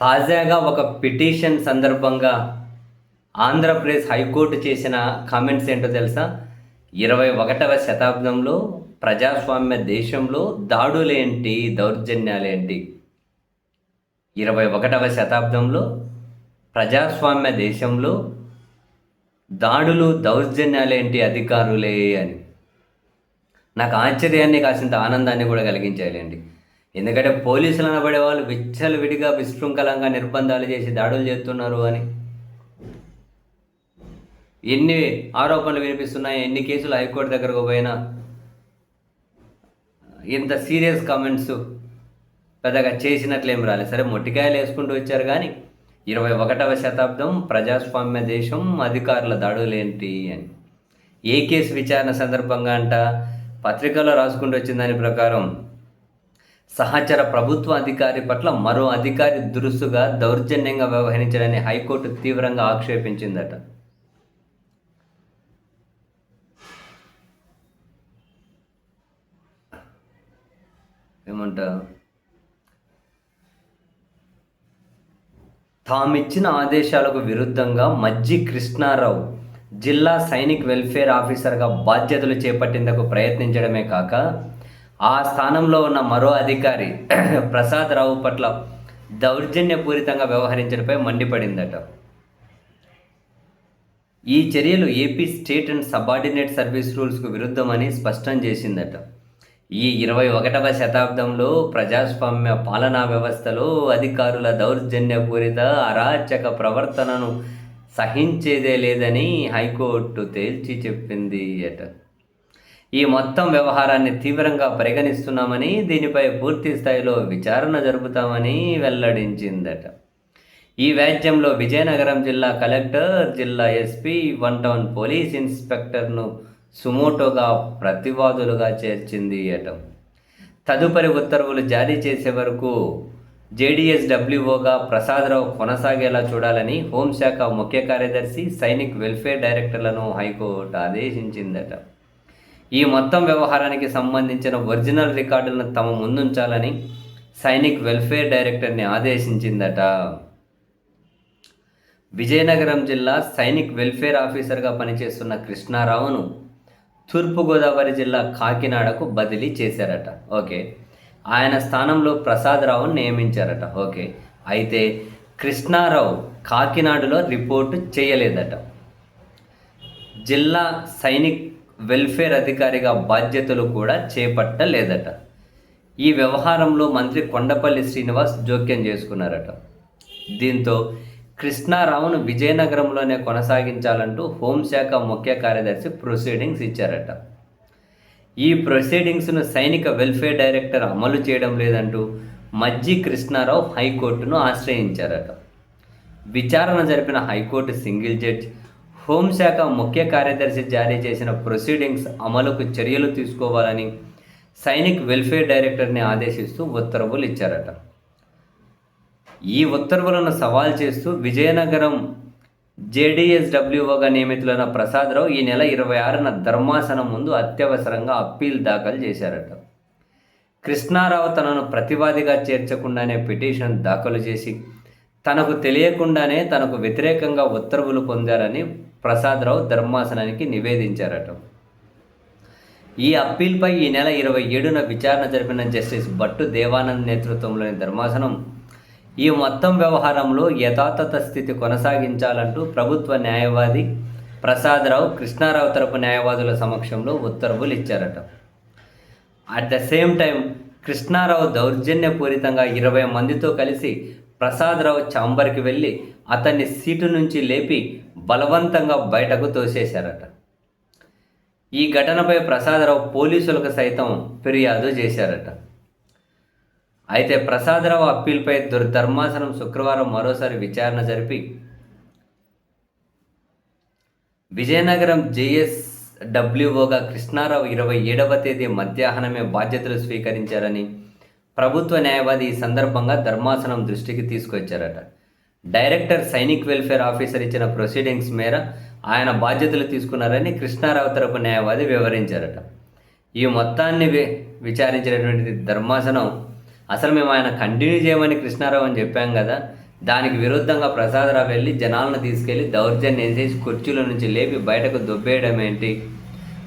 తాజాగా ఒక పిటిషన్ సందర్భంగా ఆంధ్రప్రదేశ్ హైకోర్టు చేసిన కామెంట్స్ ఏంటో తెలుసా? ఇరవై ఒకటవ శతాబ్దంలో ప్రజాస్వామ్య దేశంలో దాడులేంటి దౌర్జన్యాలేంటి ఇరవై ఒకటవ శతాబ్దంలో ప్రజాస్వామ్య దేశంలో దాడులు దౌర్జన్యాలేంటి అధికారులే అని. నాకు ఆశ్చర్యాన్ని కాసింత ఆనందాన్ని కూడా కలిగించాలండి ఎందుకంటే పోలీసులు అనబడే వాళ్ళు విచ్చలు విడిగా విశృంఖలంగా నిర్బంధాలు చేసి దాడులు చేస్తున్నారు అని. ఎన్ని ఆరోపణలు వినిపిస్తున్నాయి ఎన్ని కేసులు హైకోర్టు దగ్గరకు పోయినా ఇంత సీరియస్ కామెంట్స్ పెద్దగా చేసినట్లేం రాలేదు. సరే మొట్టికాయలు వేసుకుంటూ వచ్చారు కానీ ఇరవై ఒకటవ శతాబ్దం ప్రజాస్వామ్య దేశం అధికారుల దాడులేంటి అని. ఏ కేసు విచారణ సందర్భంగా అంట? పత్రికలో రాసుకుంటూ వచ్చిన దాని ప్రకారం సహచర ప్రభుత్వ అధికారి పట్ల మరో అధికారి దురుసుగా దౌర్జన్యంగా వ్యవహరించడాన్ని హైకోర్టు తీవ్రంగా ఆక్షేపించిందట. ఏమంట? తామిచ్చిన ఆదేశాలకు విరుద్ధంగా మజ్జి కృష్ణారావు జిల్లా సైనిక్ వెల్ఫేర్ ఆఫీసర్గా బాధ్యతలు చేపట్టేందుకు ప్రయత్నించడమే కాక ఆ స్థానంలో ఉన్న మరో అధికారి ప్రసాద్ రావు పట్ల దౌర్జన్యపూరితంగా వ్యవహరించడంపై మండిపడిందట. ఈ చర్యలు AP state and subordinate service రూల్స్కు విరుద్ధమని స్పష్టం చేసిందట. ఈ ఇరవై ఒకటవ శతాబ్దంలో ప్రజాస్వామ్య పాలనా వ్యవస్థలో అధికారుల దౌర్జన్యపూరిత అరాచక ప్రవర్తనను సహించేదే లేదని హైకోర్టు తేల్చి చెప్పింది అట ఈ మొత్తం వ్యవహారాన్ని తీవ్రంగా పరిగణిస్తున్నామని దీనిపై పూర్తి స్థాయిలో విచారణ జరుపుతామని వెల్లడించిందట. ఈ వ్యాజ్యంలో విజయనగరం జిల్లా కలెక్టర్ జిల్లా ఎస్పీ వన్ టౌన్ పోలీస్ ఇన్స్పెక్టర్ను సుమోటోగా ప్రతివాదులుగా చేర్చింది అట తదుపరి ఉత్తర్వులు జారీ చేసే వరకు జేడీఎస్ డబ్ల్యూఓగా ప్రసాదరావు కొనసాగేలా చూడాలని హోంశాఖ ముఖ్య కార్యదర్శి సైనిక్ వెల్ఫేర్ డైరెక్టర్లను హైకోర్టు ఆదేశించిందట. ఈ మొత్తం వ్యవహారానికి సంబంధించిన ఒరిజినల్ రికార్డులను తమ ముందుంచాలని సైనిక్ వెల్ఫేర్ డైరెక్టర్ని ఆదేశించిందట. విజయనగరం జిల్లా సైనిక్ వెల్ఫేర్ ఆఫీసర్గా పనిచేస్తున్న కృష్ణారావును తూర్పుగోదావరి జిల్లా కాకినాడకు బదిలీ చేశారట. ఓకే. ఆయన స్థానంలో ప్రసాదరావును నియమించారట. ఓకే. అయితే కృష్ణారావు కాకినాడలో రిపోర్టు చేయలేదట. జిల్లా సైనిక్ వెల్ఫేర్ అధికారిగా బాధ్యతలు కూడా చేపట్టలేదట. ఈ వ్యవహారంలో మంత్రి కొండపల్లి శ్రీనివాస్ జోక్యం చేసుకున్నారట. దీంతో కృష్ణారావును విజయనగరంలోనే కొనసాగించాలంటూ హోంశాఖ ముఖ్య కార్యదర్శి ప్రొసీడింగ్స్ ఇచ్చారట. ఈ ప్రొసీడింగ్స్ను సైనిక వెల్ఫేర్ డైరెక్టర్ అమలు చేయడం లేదంటూ మజ్జి కృష్ణారావు హైకోర్టును ఆశ్రయించారట. విచారణ జరిపిన హైకోర్టు సింగిల్ జడ్జ్ హోంశాఖ ముఖ్య కార్యదర్శి జారీ చేసిన ప్రొసీడింగ్స్ అమలుకు చర్యలు తీసుకోవాలని సైనిక్ వెల్ఫేర్ డైరెక్టర్ని ఆదేశిస్తూ ఉత్తర్వులు ఇచ్చారట. ఈ ఉత్తర్వులను సవాల్ చేస్తూ విజయనగరం జేడీఎస్డబ్ల్యూఓగా నియమితులైన ప్రసాదరావు ఈ నెల ఇరవై ఆరున ధర్మాసనం ముందు అత్యవసరంగా అప్పీల్ దాఖలు చేశారట. కృష్ణారావు తనను ప్రతివాదిగా చేర్చకుండానే పిటిషన్ దాఖలు చేసి తనకు తెలియకుండానే తనకు వ్యతిరేకంగా ఉత్తర్వులు పొందారని ప్రసాదరావు ధర్మాసనానికి నివేదించారట. ఈ అప్పీల్పై ఈ నెల ఇరవై ఏడున విచారణ జరిపిన జస్టిస్ భట్టు దేవానంద్ నేతృత్వంలోని ధర్మాసనం ఈ మొత్తం వ్యవహారంలో యథాతథ స్థితి కొనసాగించాలంటూ ప్రభుత్వ న్యాయవాది ప్రసాదరావు కృష్ణారావు తరపు న్యాయవాదుల సమక్షంలో ఉత్తర్వులు ఇచ్చారట. At the same time Krishnarao దౌర్జన్యపూరితంగా ఇరవై మందితో కలిసి ప్రసాదరావు చాంబర్కి వెళ్ళి అతన్ని సీటు నుంచి లేపి బలవంతంగా బయటకు తోసేశారట. ఈ ఘటనపై ప్రసాదరావు పోలీసులకు సైతం ఫిర్యాదు చేశారట. అయితే ప్రసాదరావు అప్పీల్పై దుర్ధర్మాసనం శుక్రవారం మరోసారి విచారణ జరిపి విజయనగరం జేఎస్ డబ్ల్యూఓగా కృష్ణారావు ఇరవై ఏడవ తేదీ మధ్యాహ్నమే బాధ్యతలు స్వీకరించారని ప్రభుత్వ న్యాయవాది ఈ సందర్భంగా ధర్మాసనం దృష్టికి తీసుకొచ్చారట. డైరెక్టర్ సైనిక్ వెల్ఫేర్ ఆఫీసర్ ఇచ్చిన ప్రొసీడింగ్స్ మేర ఆయన బాధ్యతలు తీసుకున్నారని కృష్ణారావు తరపు న్యాయవాది వివరించారట. ఈ మొత్తాన్ని వి- విచారించినటువంటి ధర్మాసనం అసలు మేము ఆయన కంటిన్యూ చేయమని కృష్ణారావు అని చెప్పాం కదా దానికి విరుద్ధంగా ప్రసాదరావు వెళ్ళి జనాలను తీసుకెళ్ళి దౌర్జన్యం చేసి కుర్చీల నుంచి లేపి బయటకు దొబ్బేయడం ఏంటి?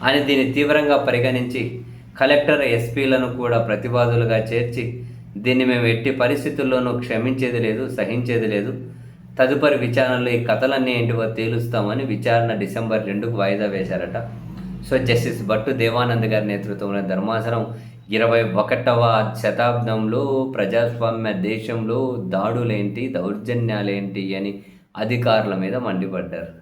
అని దీన్ని తీవ్రంగా పరిగణించి కలెక్టర్ ఎస్పీలను కూడా ప్రతివాదులుగా చేర్చి దీన్ని మేము ఎట్టి పరిస్థితుల్లోనూ క్షమించేది లేదు సహించేది లేదు. తదుపరి విచారణలో ఈ కథలన్నీ ఏంటివో తేలుస్తామని విచారణ డిసెంబర్ రెండుకు వాయిదా వేశారట. సో జస్టిస్ భట్టు దేవానంద్ గారి నేతృత్వంలో ధర్మాసనం ఇరవై ఒకటవ శతాబ్దంలో ప్రజాస్వామ్య దేశంలో దాడులేంటి దౌర్జన్యాలేంటి అని అధికారుల మీద మండిపడ్డారు.